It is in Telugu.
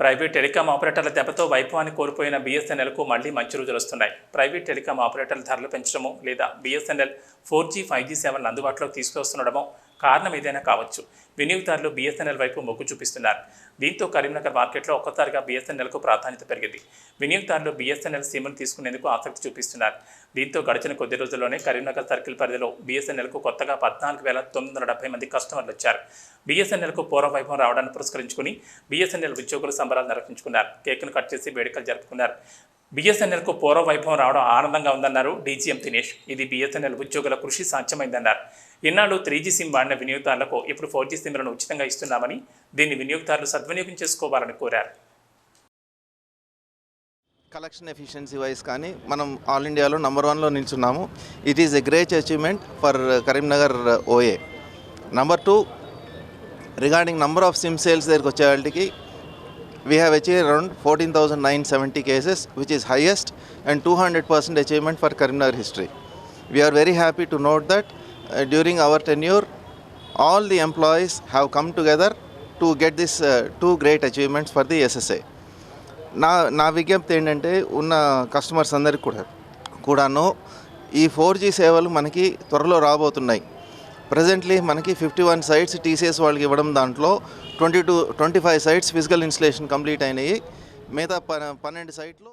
ప్రైవేట్ టెలికాం ఆపరేటర్ల దెబ్బతో వైభవాన్ని కోల్పోయిన బీఎస్ఎన్ఎల్కు మళ్ళీ మంచి రోజులు వస్తున్నాయి. ప్రైవేట్ టెలికాం ఆపరేటర్ల ధరలు పెంచడము లేదా BSNL four G five G సేవలను అందుబాటులోకి తీసుకొస్తుండడమో కారణం ఏదైనా కావచ్చు. వినియోగదారులు బీఎస్ఎన్ఎల్ వైపు మొగ్గు చూపిస్తున్నారు. దీంతో కరీంనగర్ మార్కెట్లో ఒక్కసారిగా బీఎస్ఎన్ఎల్కు ప్రాధాన్యత పెరిగింది. వినియోగదారులు బీఎస్ఎన్ఎల్ సిమ్ను తీసుకునేందుకు ఆసక్తి చూపిస్తున్నారు. దీంతో గడిచిన కొద్ది రోజుల్లోనే కరీంనగర్ సర్కిల్ పరిధిలో బీఎస్ఎన్ఎల్కు కొత్తగా పద్నాలుగు వేల తొమ్మిది వందల డెబ్బై మంది కస్టమర్లు వచ్చారు. బీఎస్ఎన్ఎల్కు పూర్వ వైభవం రావడాన్ని పురస్కరించుకుని బీఎస్ఎన్ఎల్ ఉద్యోగులు సంబరాలు నిర్వహించుకున్నారు. కేకును కట్ చేసి వేడుకలు జరుపుకున్నారు. బీఎస్ఎన్ఎల్కు పూర్వ వైభవం రావడం ఆనందంగా ఉందన్నారు డీజీఎం దినేష్. ఇది బీఎస్ఎన్ఎల్ ఉద్యోగుల కృషి సాధ్యమైందన్నారు. ఇన్నాళ్ళు త్రీ జీ సిమ్ వాడిన వినియోగదారులకు ఇప్పుడు ఫోర్ జీ సిమ్లను ఉచితంగా ఇస్తున్నామని దీన్ని వినియోగదారులు సద్వినియోగం చేసుకోవాలని కోరారు. కలెక్షన్ ఎఫిషియన్సీ వైజ్ కానీ మనం ఆల్ ఇండియాలో నంబర్ వన్లో నిల్చున్నాము. It is a great achievement for Karimnagar OA number two regarding number of SIM sales దగ్గరికి వచ్చేవాళ్ళకి we have achieved around fourteen cases, nine seventy cases which is highest and two hundred percent achievement for Karimnagar history to note that to note that during all tenure all the come have come together to get this two great achievements for the SSI నా నా విజ్ఞప్తి ఏంటంటే ఉన్న కస్టమర్స్ అందరికి కూడా కూడాను ఈ ఫోర్ జీ సేవలు మనకి త్వరలో రాబోతున్నాయి. ప్రజెంట్లీ మనకి ఫిఫ్టీ వన్ సైట్స్ టీసీఎస్ వాళ్ళకి ఇవ్వడం దాంట్లో twenty two twenty five sites physical installation complete అయినాయి. మిగతా ప పన్నెండు సైట్లు